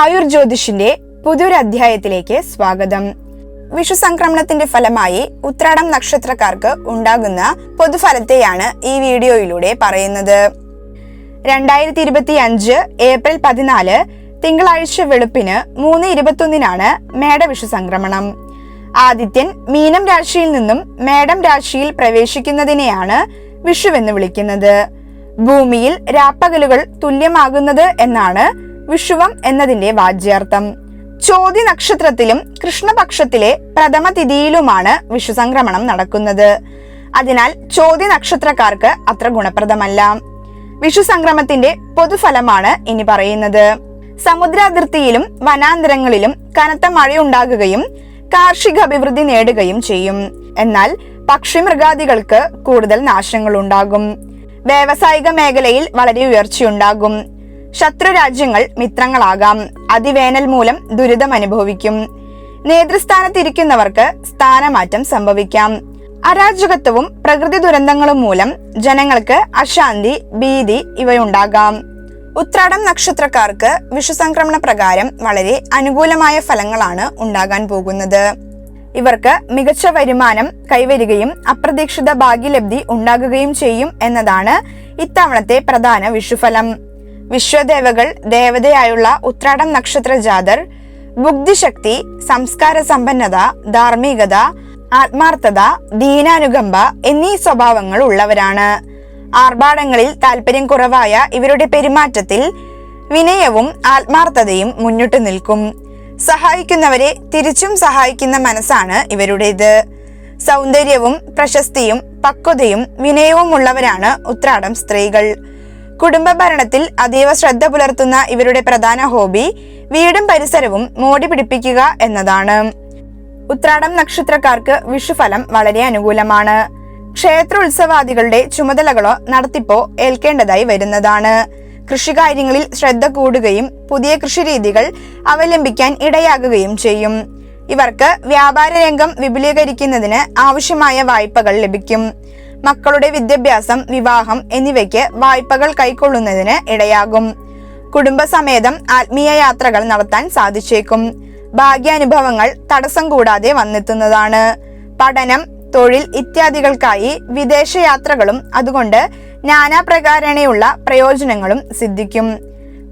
ആയുർ ജ്യോതിഷിന്റെ പുതിയൊരു അധ്യായത്തിലേക്ക് സ്വാഗതം. വിഷു സംക്രമണത്തിന്റെ ഫലമായി ഉത്രാടം നക്ഷത്രക്കാർക്ക് ഉണ്ടാകുന്ന പൊതുഫലത്തെയാണ് ഈ വീഡിയോയിലൂടെ പറയുന്നത്. രണ്ടായിരത്തി ഇരുപത്തി അഞ്ച് ഏപ്രിൽ പതിനാല് തിങ്കളാഴ്ച വെളുപ്പിന് മൂന്ന് ഇരുപത്തൊന്നിനാണ് മേടവിഷു സംക്രമണം ആദിത്യൻ മീനം രാശിയിൽ നിന്നും മേടം രാശിയിൽ പ്രവേശിക്കുന്നതിനെയാണ് വിഷുവെന്ന് വിളിക്കുന്നത്. ഭൂമിയിൽ രാപ്പകലുകൾ തുല്യമാകുന്നത് എന്നാണ് വിഷുവം എന്നതിന്റെ വാജ്യാർത്ഥം. ചോതി നക്ഷത്രത്തിലും കൃഷ്ണപക്ഷത്തിലെ പ്രഥമ തിഥിയിലുമാണ് വിഷു സംക്രമണം നടക്കുന്നത്. അതിനാൽ ചോതി നക്ഷത്രക്കാർക്ക് അത്ര ഗുണപ്രദമല്ല. വിഷു സംക്രമത്തിന്റെ പൊതുഫലമാണ് ഇനി പറയുന്നത്. സമുദ്രാതിർത്തിയിലും വനാന്തരങ്ങളിലും കനത്ത മഴയുണ്ടാകുകയും കാർഷിക അഭിവൃദ്ധി നേടുകയും ചെയ്യും. എന്നാൽ പക്ഷിമൃഗാദികൾക്ക് കൂടുതൽ നാശങ്ങൾ ഉണ്ടാകും വ്യാവസായിക മേഖലയിൽ വളരെ ഉയർച്ചയുണ്ടാകും. ശത്രു രാജ്യങ്ങൾ മിത്രങ്ങളാകാം. അതിവേനൽ മൂലം ദുരിതം അനുഭവിക്കും. നേതൃസ്ഥാനത്തിരിക്കുന്നവർക്ക് സ്ഥാനമാറ്റം സംഭവിക്കാം. അരാജകത്വവും പ്രകൃതി ദുരന്തങ്ങളും മൂലം ജനങ്ങൾക്ക് അശാന്തി ഭീതി ഇവയുണ്ടാകാം. ഉത്രാടം നക്ഷത്രക്കാർക്ക് വിഷുസംക്രമണ പ്രകാരം വളരെ അനുകൂലമായ ഫലങ്ങളാണ് ഉണ്ടാകാൻ പോകുന്നത്. ഇവർക്ക് മികച്ച വരുമാനം കൈവരികയും അപ്രതീക്ഷിത ഭാഗ്യലബ്ധി ഉണ്ടാകുകയും ചെയ്യും എന്നതാണ് ഇത്തവണത്തെ പ്രധാന വിഷുഫലം. വിശ്വദേവകൾ ദേവതയായുള്ള ഉത്രാടം നക്ഷത്ര ജാതർ ബുദ്ധിശക്തി സംസ്കാര സമ്പന്നത ധാർമ്മികത ആത്മാർത്ഥത ദീനാനുകമ്പ എന്നീ സ്വഭാവങ്ങൾ ഉള്ളവരാണ്. ആർഭാടങ്ങളിൽ താല്പര്യം കുറവായ ഇവരുടെ പെരുമാറ്റത്തിൽ വിനയവും ആത്മാർത്ഥതയും മുന്നിട്ടു നിൽക്കും. സഹായിക്കുന്നവരെ തിരിച്ചും സഹായിക്കുന്ന മനസ്സാണ് ഇവരുടേത്. സൗന്ദര്യവും പ്രശസ്തിയും പക്വതയും വിനയവും ഉള്ളവരാണ് ഉത്രാടം സ്ത്രീകൾ. കുടുംബ ഭരണത്തിൽ അതീവ ശ്രദ്ധ പുലർത്തുന്ന ഇവരുടെ പ്രധാന ഹോബി വീടും പരിസരവും മോടി പിടിപ്പിക്കുക എന്നതാണ്. ഉത്രാടം നക്ഷത്രക്കാർക്ക് വിഷുഫലം വളരെ അനുകൂലമാണ്. ക്ഷേത്ര ഉത്സവാദികളുടെ ചുമതലകളോ നടത്തിപ്പോ ഏൽക്കേണ്ടതായി വരുന്നതാണ്. കൃഷികാര്യങ്ങളിൽ ശ്രദ്ധ കൂടുകയും പുതിയ കൃഷിരീതികൾ അവലംബിക്കാൻ ഇടയാകുകയും ചെയ്യും. ഇവർക്ക് വ്യാപാര രംഗം വിപുലീകരിക്കുന്നതിന് ആവശ്യമായ വായ്പകൾ ലഭിക്കും. മക്കളുടെ വിദ്യാഭ്യാസം വിവാഹം എന്നിവയ്ക്ക് വായ്പകൾ കൈക്കൊള്ളുന്നതിന് ഇടയാകും. കുടുംബസമേതം ആത്മീയ യാത്രകൾ നടത്താൻ സാധിച്ചേക്കും. ഭാഗ്യാനുഭവങ്ങൾ തടസ്സം കൂടാതെ വന്നെത്തുന്നതാണ്. പഠനം തൊഴിൽ ഇത്യാദികൾക്കായി വിദേശ യാത്രകളും അതുകൊണ്ട് നാനാപ്രകാരണയുള്ള പ്രയോജനങ്ങളും സിദ്ധിക്കും.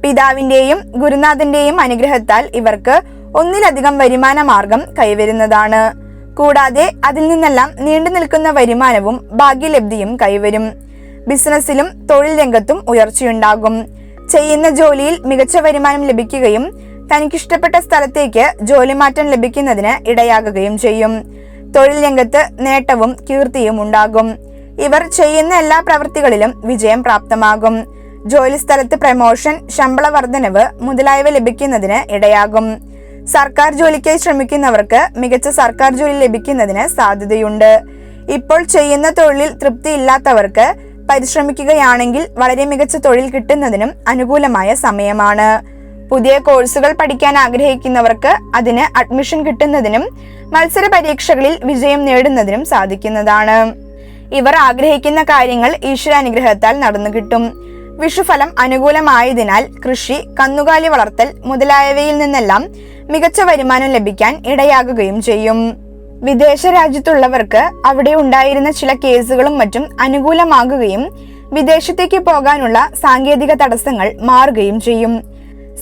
പിതാവിന്റെയും ഗുരുനാഥന്റെയും അനുഗ്രഹത്താൽ ഇവർക്ക് ഒന്നിലധികം വരുമാന മാർഗം കൈവരുന്നതാണ്. കൂടാതെ അതിൽ നിന്നെല്ലാം നീണ്ടു നിൽക്കുന്ന വരുമാനവും ഭാഗ്യലബ്ധിയും കൈവരും. ബിസിനസ്സിലും തൊഴിൽ രംഗത്തും ഉയർച്ചയുണ്ടാകും. ചെയ്യുന്ന ജോലിയിൽ മികച്ച വരുമാനം ലഭിക്കുകയും തനിക്കിഷ്ടപ്പെട്ട സ്ഥലത്തേക്ക് ജോലി മാറ്റം ലഭിക്കുന്നതിന് ഇടയാകുകയും ചെയ്യും. തൊഴിൽ രംഗത്ത് നേട്ടവും കീർത്തിയും ഉണ്ടാകും. ഇവർ ചെയ്യുന്ന എല്ലാ പ്രവൃത്തികളിലും വിജയം പ്രാപ്തമാകും. ജോലി സ്ഥലത്ത് പ്രമോഷൻ ശമ്പള വർധനവ് മുതലായവ ലഭിക്കുന്നതിന് ഇടയാകും. സർക്കാർ ജോലിക്കായി ശ്രമിക്കുന്നവർക്ക് മികച്ച സർക്കാർ ജോലി ലഭിക്കുന്നതിന് സാധ്യതയുണ്ട്. ഇപ്പോൾ ചെയ്യുന്ന തൊഴിലിൽ തൃപ്തിയില്ലാത്തവർക്ക് പരിശ്രമിക്കുകയാണെങ്കിൽ വളരെ മികച്ച തൊഴിൽ കിട്ടുന്നതിനും അനുകൂലമായ സമയമാണ്. പുതിയ കോഴ്സുകൾ പഠിക്കാൻ ആഗ്രഹിക്കുന്നവർക്ക് അതിന് അഡ്മിഷൻ കിട്ടുന്നതിനും മത്സര പരീക്ഷകളിൽ വിജയം നേടുന്നതിനും സാധിക്കുന്നതാണ്. ഇവർ ആഗ്രഹിക്കുന്ന കാര്യങ്ങൾ ഈശ്വരാനുഗ്രഹത്താൽ നടന്നു കിട്ടും വിഷുഫലം അനുകൂലമായതിനാൽ കൃഷി കന്നുകാലി വളർത്തൽ മുതലായവയിൽ നിന്നെല്ലാം മികച്ച വരുമാനം ലഭിക്കാൻ ഇടയാകുകയും ചെയ്യും. വിദേശ രാജ്യത്തുള്ളവർക്ക് അവിടെ ഉണ്ടായിരുന്ന ചില കേസുകളും മറ്റും അനുകൂലമാകുകയും വിദേശത്തേക്ക് പോകാനുള്ള സാങ്കേതിക തടസ്സങ്ങൾ മാറുകയും ചെയ്യും.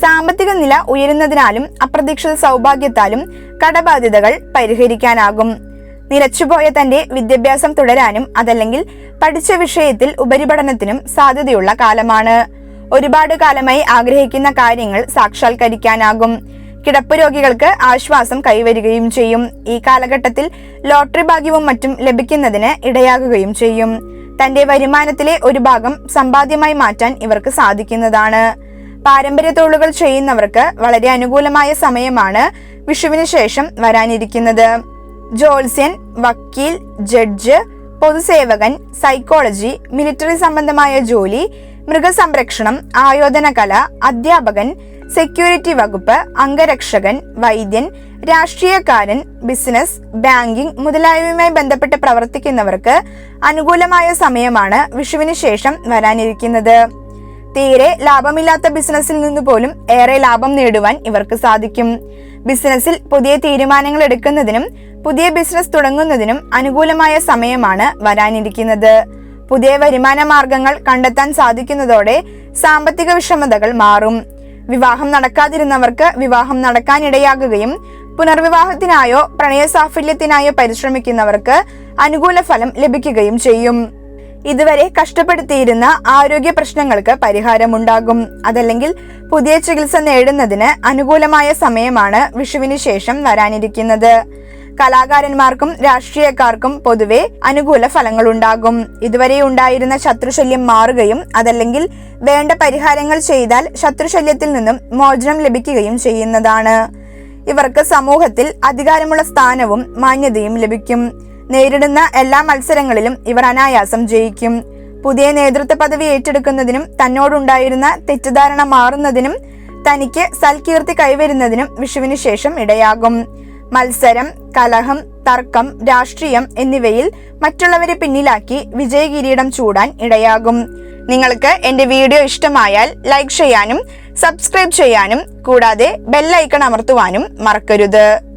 സാമ്പത്തിക നില ഉയരുന്നതിനാലും അപ്രതീക്ഷിത സൗഭാഗ്യത്താലും കടബാധ്യതകൾ പരിഹരിക്കാനാകും. നിലച്ചുപോയ തന്റെ വിദ്യാഭ്യാസം തുടരാനും അതല്ലെങ്കിൽ പഠിച്ച വിഷയത്തിൽ ഉപരിപഠനത്തിനും സാധ്യതയുള്ള കാലമാണ്. ഒരുപാട് കാലമായി ആഗ്രഹിക്കുന്ന കാര്യങ്ങൾ സാക്ഷാത്കരിക്കാനാകും. കിടപ്പ് രോഗികൾക്ക് ആശ്വാസം കൈവരികയും ചെയ്യും. ഈ കാലഘട്ടത്തിൽ ലോട്ടറി ഭാഗ്യവും മറ്റും ലഭിക്കുന്നതിന് ഇടയാകുകയും ചെയ്യും. തന്റെ വരുമാനത്തിലെ ഒരു ഭാഗം സമ്പാദ്യമായി മാറ്റാൻ ഇവർക്ക് സാധിക്കുന്നതാണ്. പാരമ്പര്യ തൊഴിലുകൾ ചെയ്യുന്നവർക്ക് വളരെ അനുകൂലമായ സമയമാണ് വിഷുവിന് ശേഷം വരാനിരിക്കുന്നത്. ജോത്സ്യൻ വക്കീൽ ജഡ്ജ് പൊതുസേവകൻ സൈക്കോളജി മിലിറ്ററി സംബന്ധമായ ജോലി മൃഗസംരക്ഷണം ആയോധന കല അധ്യാപകൻ സെക്യൂരിറ്റി വകുപ്പ് അംഗരക്ഷകൻ വൈദ്യൻ രാഷ്ട്രീയക്കാരൻ ബിസിനസ് ബാങ്കിംഗ് മുതലായവയുമായി ബന്ധപ്പെട്ട് പ്രവർത്തിക്കുന്നവർക്ക് അനുകൂലമായ സമയമാണ് വിഷുവിന് ശേഷം വരാനിരിക്കുന്നത്. തീരെ ലാഭമില്ലാത്ത ബിസിനസ്സിൽ നിന്ന് പോലും ഏറെ ലാഭം നേടുവാൻ ഇവർക്ക് സാധിക്കും. ബിസിനസ്സിൽ പുതിയ തീരുമാനങ്ങൾ എടുക്കുന്നതിനും പുതിയ ബിസിനസ് തുടങ്ങുന്നതിനും അനുകൂലമായ സമയമാണ് വരാനിരിക്കുന്നത്. പുതിയ വരുമാന മാർഗങ്ങൾ കണ്ടെത്താൻ സാധിക്കുന്നതോടെ സാമ്പത്തിക വിഷമതകൾ മാറും. വിവാഹം നടക്കാതിരുന്നവർക്ക് വിവാഹം നടക്കാനിടയാകുകയും പുനർവിവാഹത്തിനായോ പ്രണയസാഫല്യത്തിനായോ പരിശ്രമിക്കുന്നവർക്ക് അനുകൂല ഫലം ലഭിക്കുകയും ചെയ്യും. ഇതുവരെ കഷ്ടപ്പെടുത്തിയിരുന്ന ആരോഗ്യ പ്രശ്നങ്ങൾക്ക് പരിഹാരമുണ്ടാകും. അതല്ലെങ്കിൽ പുതിയ ചികിത്സ നേടുന്നതിന് അനുകൂലമായ സമയമാണ് വിഷുവിന് ശേഷം വരാനിരിക്കുന്നത്. കലാകാരന്മാർക്കും രാഷ്ട്രീയക്കാർക്കും പൊതുവെ അനുകൂല ഫലങ്ങൾ ഉണ്ടാകും ഇതുവരെ ഉണ്ടായിരുന്ന ശത്രുശല്യം മാറുകയും അതല്ലെങ്കിൽ വേണ്ട പരിഹാരങ്ങൾ ചെയ്താൽ ശത്രുശല്യത്തിൽ നിന്നും മോചനം ലഭിക്കുകയും ചെയ്യുന്നതാണ്. ഇവർക്ക് സമൂഹത്തിൽ അധികാരമുള്ള സ്ഥാനവും മാന്യതയും ലഭിക്കും. നേരിടുന്ന എല്ലാ മത്സരങ്ങളിലും ഇവർ അനായാസം ജയിക്കും. പുതിയ നേതൃത്വ പദവി ഏറ്റെടുക്കുന്നതിനും തന്നോടുണ്ടായിരുന്ന തെറ്റിദ്ധാരണ മാറുന്നതിനും തനിക്ക് സൽകീർത്തി കൈവരുന്നതിനും വിഷുവിന് ശേഷം ഇടയാകും. മത്സരം കലഹം തർക്കം രാഷ്ട്രീയം എന്നിവയിൽ മറ്റുള്ളവരെ പിന്നിലാക്കി വിജയകിരീടം ചൂടാൻ ഇടയാകും. നിങ്ങൾക്ക് എന്റെ വീഡിയോ ഇഷ്ടമായാൽ ലൈക്ക് ചെയ്യാനും സബ്സ്ക്രൈബ് ചെയ്യാനും കൂടാതെ ബെല്ലൈക്കൺ അമർത്തുവാനും മറക്കരുത്.